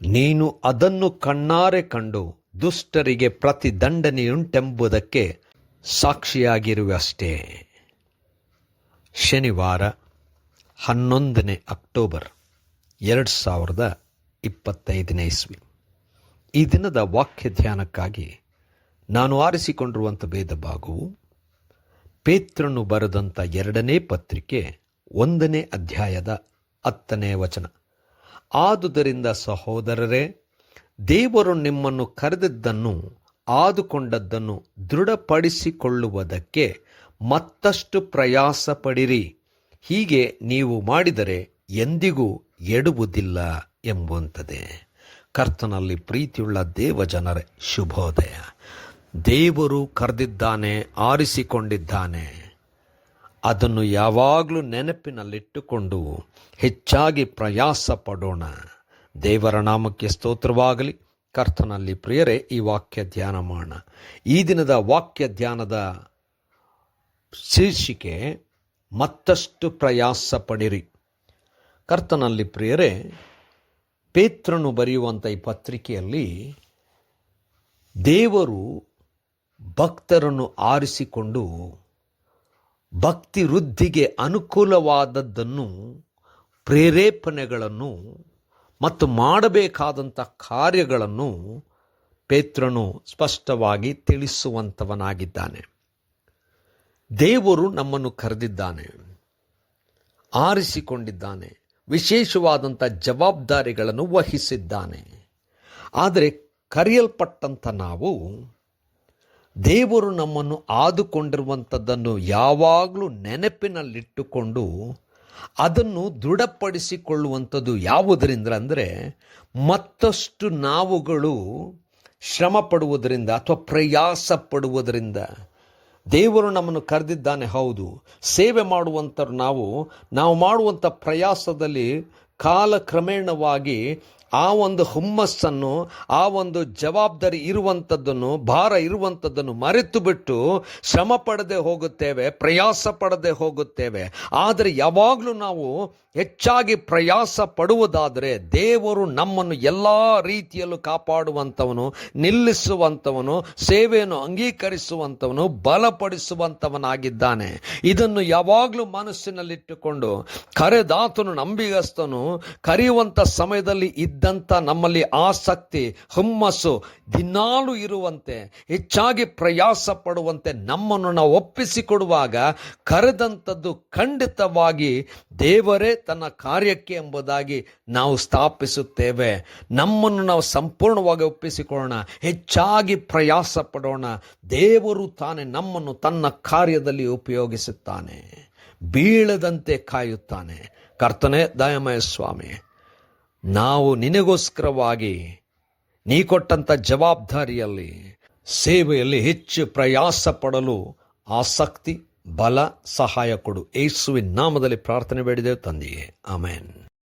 ನೀನು ಅದನ್ನು ಕಣ್ಣಾರೆ ಕಂಡು ದುಷ್ಟರಿಗೆ ಪ್ರತಿದಂಡನೆಯುಂಟೆಂಬುದಕ್ಕೆ ಸಾಕ್ಷಿಯಾಗಿರುವಷ್ಟೇ. ಶನಿವಾರ ಹನ್ನೊಂದನೇ ಅಕ್ಟೋಬರ್ ಎರಡು ಸಾವಿರದ ಇಪ್ಪತ್ತೈದನೇ ಇಸ್ವಿ. ಈ ದಿನದ ವಾಕ್ಯ ಧ್ಯಾನಕ್ಕಾಗಿ ನಾನು ಆರಿಸಿಕೊಂಡಿರುವಂಥ ಭೇದ ಭಾಗವು ಪೇತ್ರನು ಬರೆದಂಥ ಎರಡನೇ ಪತ್ರಿಕೆ ಒಂದನೇ ಅಧ್ಯಾಯದ ಹತ್ತನೇ ವಚನ. ಆದುದರಿಂದ ಸಹೋದರರೇ, ದೇವರು ನಿಮ್ಮನ್ನು ಕರೆದಿದ್ದನ್ನು, ಆದುಕೊಂಡದ್ದನ್ನು ದೃಢಪಡಿಸಿಕೊಳ್ಳುವುದಕ್ಕೆ ಮತ್ತಷ್ಟು ಪ್ರಯಾಸ ಪಡಿರಿ ಹೀಗೆ ನೀವು ಮಾಡಿದರೆ ಎಂದಿಗೂ ಎಡುವುದಿಲ್ಲ ಎಂಬುವಂಥದ್ದೇ. ಕರ್ತನಲ್ಲಿ ಪ್ರೀತಿಯುಳ್ಳ ದೇವಜನರೇ, ಶುಭೋದಯ. ದೇವರು ಕರೆದಿದ್ದಾನೆ, ಆರಿಸಿಕೊಂಡಿದ್ದಾನೆ. ಅದನ್ನು ಯಾವಾಗಲೂ ನೆನಪಿನಲ್ಲಿಟ್ಟುಕೊಂಡು ಹೆಚ್ಚಾಗಿ ಪ್ರಯಾಸ ಪಡೋಣ ದೇವರ ನಾಮಕ್ಕೆ ಸ್ತೋತ್ರವಾಗಲಿ. ಕರ್ತನಲ್ಲಿ ಪ್ರಿಯರೇ, ಈ ವಾಕ್ಯ ಧ್ಯಾನ ಮಾಡೋಣ. ಈ ದಿನದ ವಾಕ್ಯ ಧ್ಯಾನದ ಶೀರ್ಷಿಕೆ, ಮತ್ತಷ್ಟು ಪ್ರಯಾಸ ಪಡಿರಿ ಕರ್ತನಲ್ಲಿ ಪ್ರಿಯರೇ, ಪೇತ್ರನು ಬರೆಯುವಂಥ ಈ ಪತ್ರಿಕೆಯಲ್ಲಿ ದೇವರು ಭಕ್ತರನ್ನು ಆರಿಸಿಕೊಂಡು ಭಕ್ತಿ ವೃದ್ಧಿಗೆ ಅನುಕೂಲವಾದದ್ದನ್ನು, ಪ್ರೇರೇಪಣೆಗಳನ್ನು ಮತ್ತು ಮಾಡಬೇಕಾದಂಥ ಕಾರ್ಯಗಳನ್ನು ಪೇತ್ರನು ಸ್ಪಷ್ಟವಾಗಿ ತಿಳಿಸುವಂಥವನಾಗಿದ್ದಾನೆ. ದೇವರು ನಮ್ಮನ್ನು ಕರೆದಿದ್ದಾನೆ, ಆರಿಸಿಕೊಂಡಿದ್ದಾನೆ, ವಿಶೇಷವಾದಂಥ ಜವಾಬ್ದಾರಿಗಳನ್ನು ವಹಿಸಿದ್ದಾನೆ. ಆದರೆ ಕರೆಯಲ್ಪಟ್ಟಂಥ ನಾವು ದೇವರು ನಮ್ಮನ್ನು ಆದುಕೊಂಡಿರುವಂಥದ್ದನ್ನು ಯಾವಾಗಲೂ ನೆನಪಿನಲ್ಲಿಟ್ಟುಕೊಂಡು ಅದನ್ನು ದೃಢಪಡಿಸಿಕೊಳ್ಳುವಂಥದ್ದು ಯಾವುದರಿಂದ ಅಂದರೆ ಮತ್ತಷ್ಟು ನಾವುಗಳು ಶ್ರಮ ಪಡುವುದರಿಂದ ಅಥವಾ ಪ್ರಯಾಸ ಪಡುವುದರಿಂದ ದೇವರು ನಮ್ಮನ್ನು ಕರೆದಿದ್ದಾನೆ, ಹೌದು. ಸೇವೆ ಮಾಡುವಂಥವ್ರು ನಾವು ನಾವು ಮಾಡುವಂಥ ಪ್ರಯಾಸದಲ್ಲಿ ಕಾಲಕ್ರಮೇಣವಾಗಿ ಆ ಒಂದು ಹುಮ್ಮಸ್ಸನ್ನು, ಆ ಒಂದು ಜವಾಬ್ದಾರಿ ಇರುವಂಥದ್ದನ್ನು ಭಾರ ಇರುವಂಥದ್ದನ್ನು ಮರೆತು ಬಿಟ್ಟು ಶ್ರಮ ಪಡದೆ ಹೋಗುತ್ತೇವೆ, ಪ್ರಯಾಸ ಪಡದೆ ಹೋಗುತ್ತೇವೆ. ಆದರೆ ಯಾವಾಗಲೂ ನಾವು ಹೆಚ್ಚಾಗಿ ಪ್ರಯಾಸ ಪಡುವುದಾದರೆ ದೇವರು ನಮ್ಮನ್ನು ಎಲ್ಲ ರೀತಿಯಲ್ಲೂ ಕಾಪಾಡುವಂಥವನು ನಿಲ್ಲಿಸುವಂಥವನು ಸೇವೆಯನ್ನು ಅಂಗೀಕರಿಸುವಂಥವನು ಬಲಪಡಿಸುವಂಥವನಾಗಿದ್ದಾನೆ ಇದನ್ನು ಯಾವಾಗಲೂ ಮನಸ್ಸಿನಲ್ಲಿಟ್ಟುಕೊಂಡು ಕರೆದಾತನು, ನಂಬಿಗಸ್ತನು ಕರೆಯುವಂಥ ಸಮಯದಲ್ಲಿ ಇದ್ದಂಥ ನಮ್ಮಲ್ಲಿ ಆಸಕ್ತಿ, ಹುಮ್ಮಸ್ಸು ದಿನಾಲು ಇರುವಂತೆ, ಹೆಚ್ಚಾಗಿ ಪ್ರಯಾಸ ಪಡುವಂತೆ ನಮ್ಮನ್ನು ನಾವು ಒಪ್ಪಿಸಿಕೊಡುವಾಗ ಕರೆದಂಥದ್ದು ಖಂಡಿತವಾಗಿ ದೇವರೇ ತನ್ನ ಕಾರ್ಯಕ್ಕೆ ಎಂಬುದಾಗಿ ನಾವು ಸ್ಥಾಪಿಸುತ್ತೇವೆ. ನಮ್ಮನ್ನು ನಾವು ಸಂಪೂರ್ಣವಾಗಿ ಒಪ್ಪಿಸಿಕೊಳ್ಳೋಣ, ಹೆಚ್ಚಾಗಿ ಪ್ರಯಾಸ ಪಡೋಣ. ದೇವರು ತಾನೇ ನಮ್ಮನ್ನು ತನ್ನ ಕಾರ್ಯದಲ್ಲಿ ಉಪಯೋಗಿಸುತ್ತಾನೆ. ಬೀಳದಂತೆ ಕಾಯುತ್ತಾನೆ. ಕರ್ತನೆ ದಯಮಯ ಸ್ವಾಮಿ ನಾವು ನಿನಗೋಸ್ಕರವಾಗಿ ನೀ ಕೊಟ್ಟಂಥ ಜವಾಬ್ದಾರಿಯಲ್ಲಿ, ಸೇವೆಯಲ್ಲಿ ಹೆಚ್ಚು ಪ್ರಯಾಸ ಪಡಲು ಆಸಕ್ತಿ, ಬಲ, ಸಹಾಯ ಕೊಡು. ಏಸುವಿನ ನಾಮದಲ್ಲಿ ಪ್ರಾರ್ಥನೆ ಬೇಡಿದೆವು ತಂದೆಯೇ. ಆಮೇನ್.